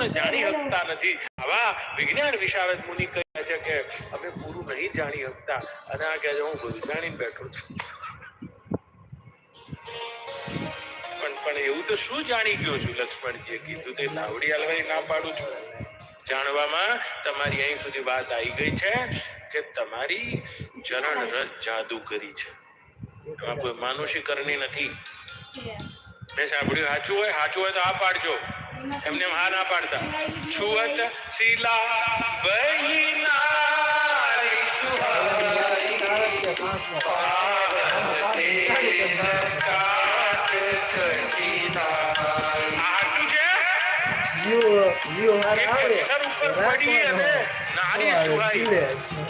પૂર્ણ જાણી શકતા નથી. આવા વિજ્ઞાન વિશારદ મુનિ કહે છે કે અમે પૂરું નહીં જાણી શકતા અને આ કહે છે હું બધું જાણીને બેઠો છું. પણ પણ એવું તો શું જાણી ગયો છું લક્ષ્મણજીએ કીધું તે લાવડી હલવાઈ ના પાડું છું. જાણવામાં તમારી અહીં સુધી વાત આવી ગઈ છે કે તમારી ચરણ રજ જાદુ કરી છે. એમાં કોઈ માનુષી કરણી નથી મેં સાંભળ્યું સાચું હોય સાચું હોય તો આ પાડજો. એમને હા ના પાડતા. છુવત શીલા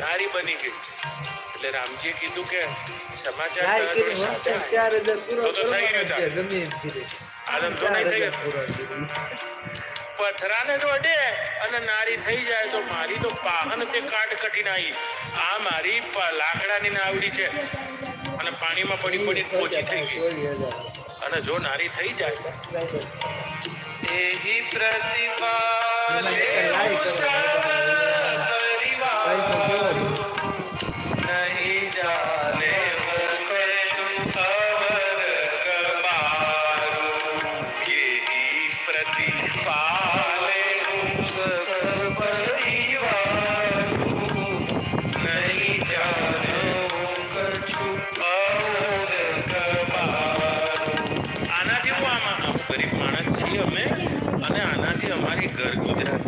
નારી બની ગઈ. એટલે રામજીએ કીધું કે સમાચાર સાચા તો નહીં થઈ પથરાને અડે અને નારી થઈ જાય તો મારી તો પાહન તે કાટ કઠિનાઈ આ મારી લાકડાની નાવડી છે. અને પાણીમાં પડી પડી ઓછી થઈ ગઈ. અને જો નારી થઈ જાય એહી પ્રતિભા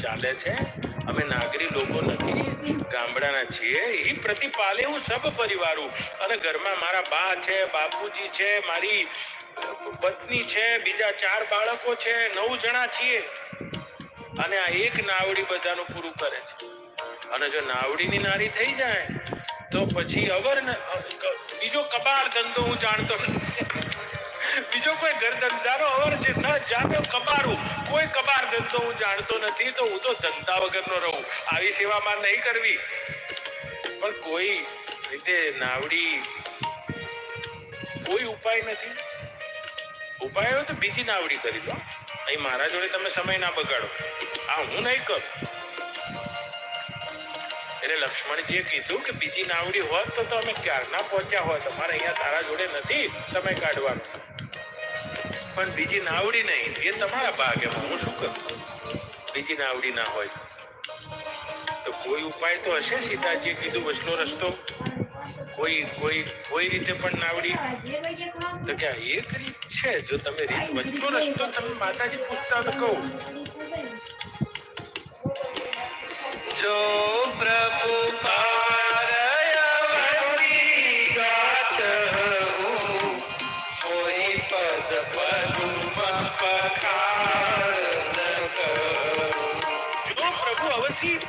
ચાલે છે. અમે નાગરી લોકો નથી, ગામડાના છીએ. એ પ્રતિપાલે હું સબ અને ઘરમાં મારા બા છે, બાપુજી છે, મારી પત્ની છે, બીજા ચાર બાળકો છે, નવ જણા છીએ. અને આ એક નાવડી બધાનું પૂરું કરે છે. અને જો નાવડીની નારી થઈ જાય, તો પછી અવર બીજો કબાળ ધંધો હું જાણતો નથી. બીજો કોઈ ધંધાનો અવર જે ન જામ્યો કબારું, કોઈ કબાર ધંધો હું જાણતો નથી, તો હું તો ધંધા વગરનો રહું. આવી સેવામાં નહીં કરવી. પણ કોઈ રીતે નાવડી કોઈ ઉપાય નથી. ઉપાય હોય તો બીજી નાવડી કરી દો અહીં મારા જોડે તમે સમય ના બગાડો. આ હું નહીં કરું. એટલે લક્ષ્મણજીએ કીધું કે બીજી નાવડી હોત તો તો અમે ક્યારના પહોંચ્યા હોય તમારે અહીંયા તારા જોડે નથી સમય કાઢવાનો. પણ બીજી નાવડી નહીં. એ તમારા ભાગ. હું શું કરું? બીજી નાવડી ના હોય તો. કોઈ ઉપાય તો હશે? સીતાજીએ કીધું વચલો રસ્તો? કોઈ કોઈ કોઈ રીતે પણ નાવડી. તો કે એક રીત છે જો તમે રીત વચ્ચો રસ્તો તમે માતાજી પૂછતા તો કહું. જો પ્રભુ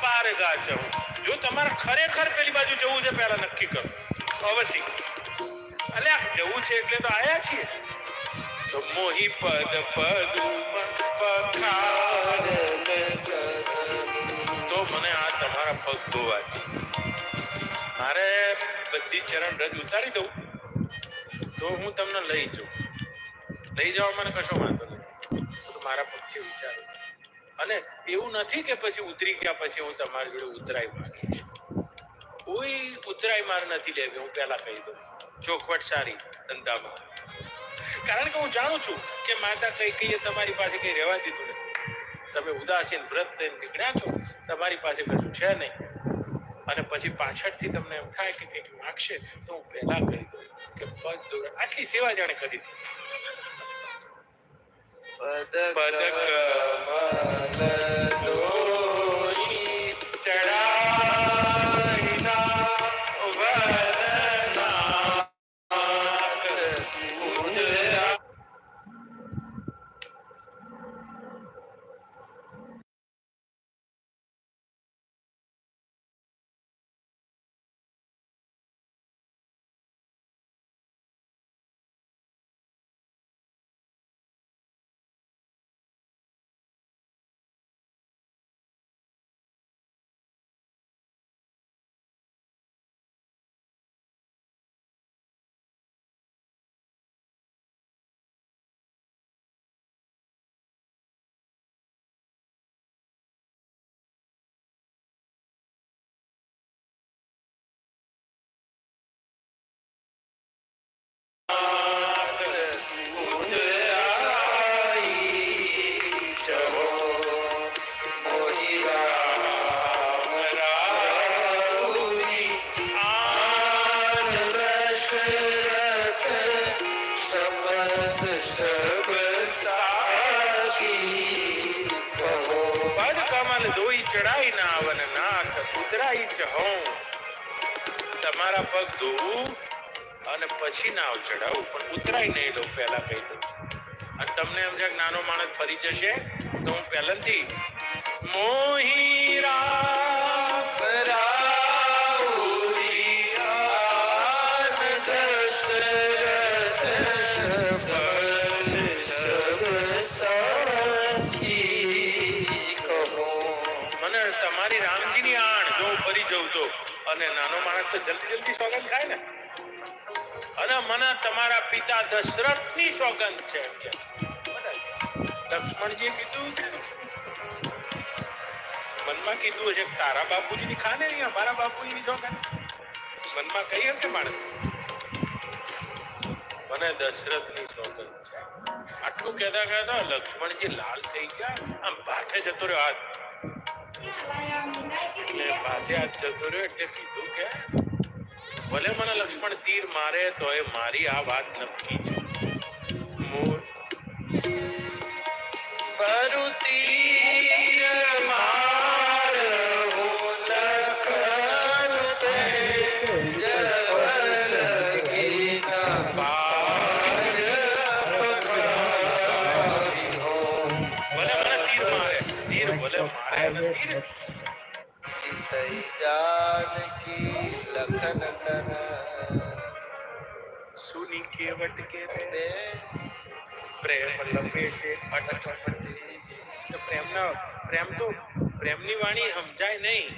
પાર ગાચવું જો તમારે ખરેખર પેલી બાજુ જવું છે પહેલા નક્કી કરો. અવસી અલે જવું છે એટલે તો આયા છીએ. તો મોહી પદ પદુમ તો મને આ તમારા પગ ધોવા મારે બધી ચરણ રજ ઉતારી દઉં. તો હું તમને લઈ જાઉં. લઈ જવા મને કશો વાંધો તો મારા પગથી વિચારો અને એવું નથી કે પછી ઉતરી ગયા પછી હું તમારી જોડે ઉતરાઈ માંગીશ. કોઈ ઉતરાય માર નથી લેવી, હું પહેલા કહી દઉં. ચોખવટ સારી ધંધામાં કારણ કે હું જાણું છું કે માતા કઈ કહીએ, તમારી પાસે કઈ રહેવા દીધું નથી. તમે ઉદાસીન વ્રત લઈને નીકળ્યા છો, તમારી પાસે કશું છે નહીં. અને પછી પાછળથી તમને એમ થાય કે કંઈક માગશે, તો હું પહેલા કહી દઉં કે પદ દોર આટલી સેવા જાણે કરી દઉં પદક પદક ચડાઈ ના આવન નાથ ઉતરાઈ ચહો તમારા પગ ધોવું અને પછી નાવ ચડાવું પણ ઉતરાઈ નહીં લઉં પહેલા કહી દઉં અને તમને એમ છે નાનો માણસ ફરી જશે તો હું પહેલાથી મોહી મને તમારી રામજીની આણ જો હું ફરી જઉં તો. અને નાનો માણસ તો જલ્દી જલ્દી સોગંદ ખાય ને. અને મને તમારા પિતા દશરથની સોગંદ છે એમ કે. લક્ષ્મણજીએ કીધું મનમાં કીધું હશે કે તારા બાપુજીની ખા ને અહીંયા, મારા બાપુજીની સોગંદ મનમાં કહી એમ કે માણસ. મને દશરથની સોગંદ છે. આટલું કહેતા કહેતા લક્ષ્મણજી લાલ થઈ ગયા. આમ ભાથે જતો રહ્યો. હાથ એટલે માથે હાથ જતો રહ્યો એટલે કીધું કે ભલે મને લક્ષ્મણ તીર મારે તો એ મારી આ વાત નક્કી છે. ચિતઈ જાનકી લખન તન સુની કેવટ કે બે પ્રેમ લપેટે અટક તો પ્રેમના પ્રેમ તો પ્રેમની વાણી સમજાય નહીં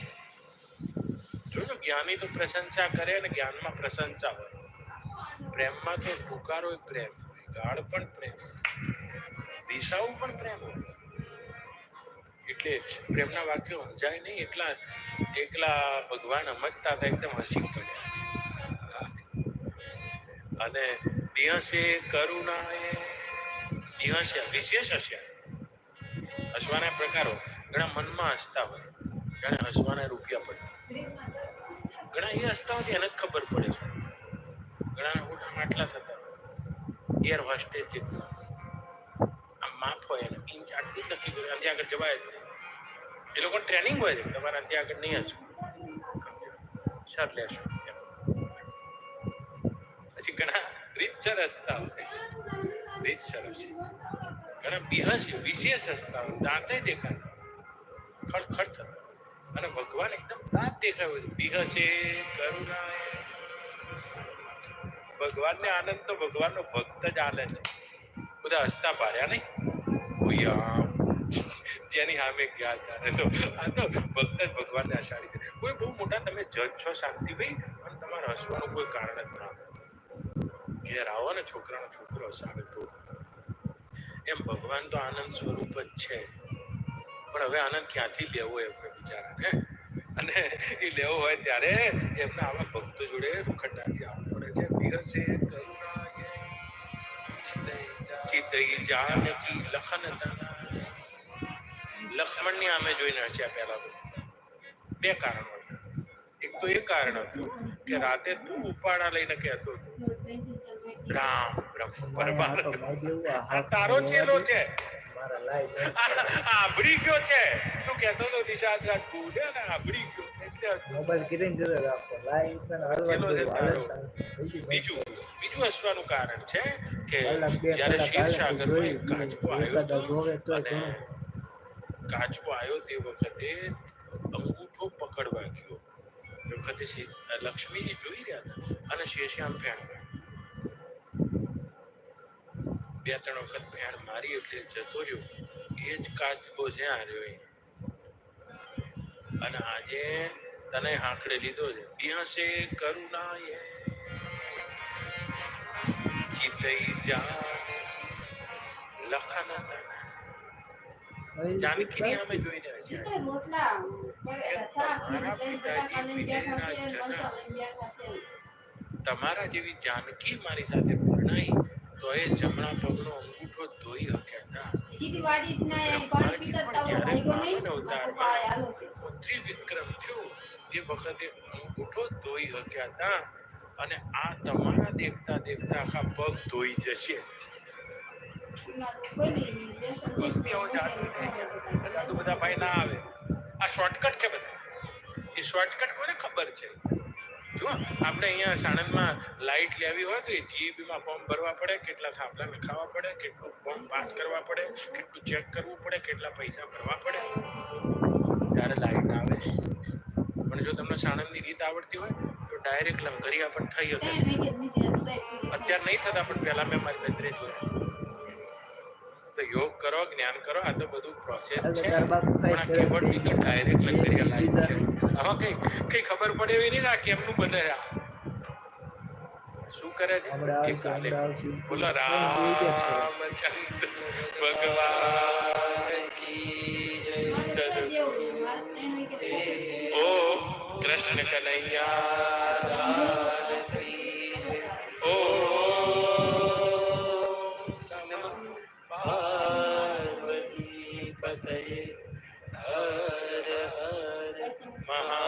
જોજો જ્ઞાની તો પ્રશંસા કરે અને જ્ઞાનમાં પ્રશંસા હોય પ્રેમમાં તો પુકારો પ્રેમ ગાળ પણ પ્રેમ દિશાઓ પણ પ્રેમ એટલે પ્રેમના વાક્યો સમજાય નહીં એટલા એકલા ભગવાન સમજતા હતા એકદમ હસી પડ્યા છે અને અને કરુણા એ દિવસે વિશેષ હશે. હસવાના પ્રકારો ઘણા મનમાં હસતા હોય, ઘણા હસવાના રૂપિયા પડતા ઘણા એ હસતા હોય એને જ ખબર પડે છે. ઘણા ઉઠા આટલા થતા હોય. એર હોસ્ટેજ જેટલા. આમ માફ હોય એને ઇંચ આટલી નક્કી કર્યું ત્યાંથી આગળ જવાય જ નહીં એ લોકો ટ્રેનિંગ હોય છે, તમારે ત્યાં આગળ નહીં હસવું સર, લેશો. પછી ઘણા રીતસર હસતા રીતસર હશે. ઘણા બિહસ, વિશેષ હસતા દાંતે દેખાતા. ખડખડ થતા. અને ભગવાન એકદમ દાંત દેખાય બિહસે કરુણા ભગવાનને આનંદ તો ભગવાનનો ભક્ત જ આલે છે. બધા હસતા પાડ્યા નહીં? કોઈ જેની સામે ગયા ત્યારે તો આ તો ભક્ત જ ભગવાનને હસાડી છે કોઈ બહુ મોટા તમે જજ છો શાંતિભાઈ? અને તમારે હસવાનું કોઈ કારણ જ ના ઘેર આવો ને છોકરાનો છોકરો હસાવે એમ ભગવાન તો આનંદ સ્વરૂપ જ છે. પણ હવે આનંદ ક્યાંથી લેવો એમને બિચારાને અને એ લેવો હોય ત્યારે એમને આવા ભક્તો જોડે રૂખંડાથી આવવું પડે છે. બિરસે કરુણાએ. ચિતઈ જાનકી લખન તના લક્ષ્મણની આમે જોઈને હસ્યા પહેલા તો. બે કારણો હતા એક તો એ કારણ હતું કે રાતે તું ઉપાડા લઈને કહેતો હતો. રામ બ્રહ્મ પરમાનંદ તારો ચેલો છે. આભડી ગયો છે. તું કહેતો તો નિષાદ રાજ બોલે ને આભડી ગયો. એટલે મોબાઈલ બીજું હસવાનું કારણ છે કે જ્યારે કલાક હાલે તો એક કાચકો આવ્યો અને કાચબો આવ્યો તે વખતે અંગૂઠો પકડવા ગયો. એ વખતે લક્ષ્મીને જોઈ રહ્યા હતા અને શેષામ ફેણ બે, ત્રણ વખત ફેણ મારી એટલે જતો રહ્યો. એ જ કાચબો જ્યાં રહ્યો અને આજે તને હાંકડે લીધો છે. બિહાસે કરુણાએ જીતઈ જા લખન જાનકીની જોઈને. તમારા જેવી જાનકી મારી સાથે પરણાઈ તો એ જમણા પગનો અંગૂઠો ધોઈ શક્યા હતા દીદી વાડી જ ના આવી, પાણી પીતા જ તાવ ભાગ્યો નહીં. જ્યારે પાય હાલો છે. ત્રિવિક્રમ થયો. તે વખતે અંગૂઠો ધોઈ હક્યા હતા અને આ તમારા દેખતા દેખતા આખા પગ ધોઈ જશે. જાદુ બધા ભાઈ ના આવે આ શોર્ટકટ છે બધા. એ શોર્ટકટ કોને ખબર છે? આપણે અહીંયા સાણંદમાં લાઇટ લેવી હોય તો એ જીઈબીમાં માં ફોર્મ ભરવા પડે કેટલા થાંભલા નખાવા પડે કેટલું ફોર્મ પાસ કરવા પડે કેટલું ચેક કરવું પડે કેટલા પૈસા ભરવા પડે. ત્યારે લાઇટ આવે. પણ જો તમને સાણંદની રીત આવડતી હોય તો ડાયરેક્ટ લંગરિયા પણ થઈ શકે. અત્યારે નહીં થતા પણ પહેલા મેં મારી નજરે જોયા. યોગ કરો જ્ઞાન કરો આ તો બધું પ્રોસેસ છે. પણ આ કીબોર્ડની ડાયરેક્ટ લખેલી લાઈન છે. આમાં કઈ કઈ ખબર પડે એવી નહીં આ કેમનું બને આ? શું કરે છે? એ કાલે બોલો રામચંદ્ર ભગવાન કી જય. સદગુરુ ઓ કૃષ્ણ કનૈયા फतेह हर हर महा